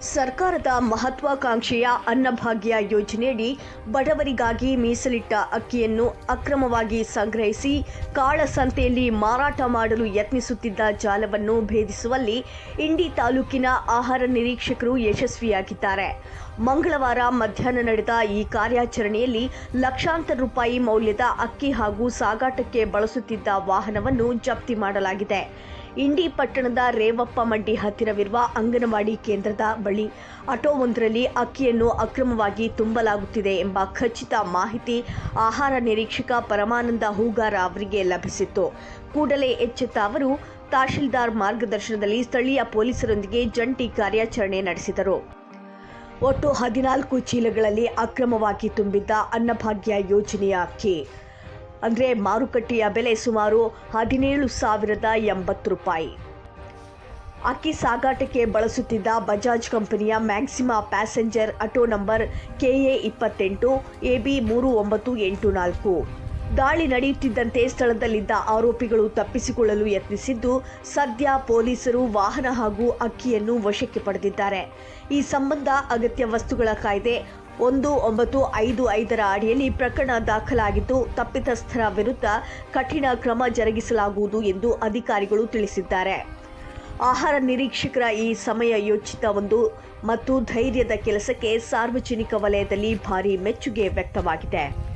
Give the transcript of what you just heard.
ಸರ್ಕಾರದ ಮಹತ್ವಾಕಾಂಕ್ಷೆಯ ಅನ್ನಭಾಗ್ಯ ಯೋಜನೆಯಡಿ ಬಡವರಿಗಾಗಿ ಮೀಸಲಿಟ್ಟ ಅಕ್ಕಿಯನ್ನು ಅಕ್ರಮವಾಗಿ ಸಂಗ್ರಹಿಸಿ ಕಾಳಸಂತೆಯಲ್ಲಿ ಮಾರಾಟ ಮಾಡಲು ಯತ್ನಿಸುತ್ತಿದ್ದ ಜಾಲವನ್ನು ಭೇದಿಸುವಲ್ಲಿ ಇಂಡಿ ತಾಲೂಕಿನ ಆಹಾರ ನಿರೀಕ್ಷಕರು ಯಶಸ್ವಿಯಾಗಿದ್ದಾರೆ. ಮಂಗಳವಾರ ಮಧ್ಯಾಹ್ನ ನಡೆದ ಈ ಕಾರ್ಯಾಚರಣೆಯಲ್ಲಿ ಲಕ್ಷಾಂತರ ರೂಪಾಯಿ ಮೌಲ್ಯದ ಅಕ್ಕಿ ಹಾಗೂ ಸಾಗಾಟಕ್ಕೆ ಬಳಸುತ್ತಿದ್ದ ವಾಹನವನ್ನು ಜಪ್ತಿ ಮಾಡಲಾಗಿದೆ. ಇಂಡಿ ಪಟ್ಟಣದ ರೇವಪ್ಪ ಮಂಡಿ ಹತ್ತಿರವಿರುವ ಅಂಗನವಾಡಿ ಕೇಂದ್ರದ ಬಳಿ ಆಟೋವೊಂದರಲ್ಲಿ ಅಕ್ಕಿಯನ್ನು ಅಕ್ರಮವಾಗಿ ತುಂಬಲಾಗುತ್ತಿದೆ ಎಂಬ ಖಚಿತ ಮಾಹಿತಿ ಆಹಾರ ನಿರೀಕ್ಷಕ ಪರಮಾನಂದ ಹೂಗಾರ ಅವರಿಗೆ ಲಭಿಸಿತ್ತು. ಕೂಡಲೇ ಎಚ್ಚೆತ್ತ ಅವರು ತಹಶೀಲ್ದಾರ್ ಮಾರ್ಗದರ್ಶನದಲ್ಲಿ ಸ್ಥಳೀಯ ಪೊಲೀಸರೊಂದಿಗೆ ಜಂಟಿ ಕಾರ್ಯಾಚರಣೆ ನಡೆಸಿದರು. ಒಟ್ಟು ಹದಿನಾಲ್ಕು ಚೀಲಗಳಲ್ಲಿ ಅಕ್ರಮವಾಗಿ ತುಂಬಿದ್ದ ಅನ್ನಭಾಗ್ಯ ಯೋಜನೆಯ ಅಕ್ಕಿ ಅಂದರೆ ಮಾರುಕಟ್ಟೆಯ ಬೆಲೆ ಸುಮಾರು ಹದಿನೇಳು ಸಾವಿರದ ಎಂಬತ್ತು ರೂಪಾಯಿ. ಅಕ್ಕಿ ಸಾಗಾಟಕ್ಕೆ ಬಳಸುತ್ತಿದ್ದ ಬಜಾಜ್ ಕಂಪನಿಯ Maxima passenger auto number KA ಇಪ್ಪತ್ತೆಂಟು ಎ ಬಿ ಮೂರು ಒಂಬತ್ತು ಎಂಟು ನಾಲ್ಕು. ದಾಳಿ ನಡೆಯುತ್ತಿದ್ದಂತೆ ಸ್ಥಳದಲ್ಲಿದ್ದ ಆರೋಪಿಗಳು ತಪ್ಪಿಸಿಕೊಳ್ಳಲು ಯತ್ನಿಸಿದ್ದು, ಸದ್ಯ ಪೊಲೀಸರು ವಾಹನ ಹಾಗೂ ಅಕ್ಕಿಯನ್ನು ವಶಕ್ಕೆ ಪಡೆದಿದ್ದಾರೆ. ಈ ಸಂಬಂಧ ಅಗತ್ಯ ವಸ್ತುಗಳ ಕಾಯ್ದೆ ಒಂದು ಒಂಬತ್ತು ಐದು ಐದರ ಅಡಿಯಲ್ಲಿ ಪ್ರಕರಣ ದಾಖಲಾಗಿದ್ದು ತಪ್ಪಿತಸ್ಥರ ವಿರುದ್ಧ ಕಠಿಣ ಕ್ರಮ ಜರುಗಿಸಲಾಗುವುದು ಎಂದು ಅಧಿಕಾರಿಗಳು ತಿಳಿಸಿದ್ದಾರೆ. ಆಹಾರ ನಿರೀಕ್ಷಕರ ಈ ಸಮಯ ಯೋಚಿತ ಒಂದು ಮತ್ತು ಧೈರ್ಯದ ಕೆಲಸಕ್ಕೆ ಸಾರ್ವಜನಿಕ ವಲಯದಲ್ಲಿ ಭಾರೀ ಮೆಚ್ಚುಗೆ ವ್ಯಕ್ತವಾಗಿದೆ.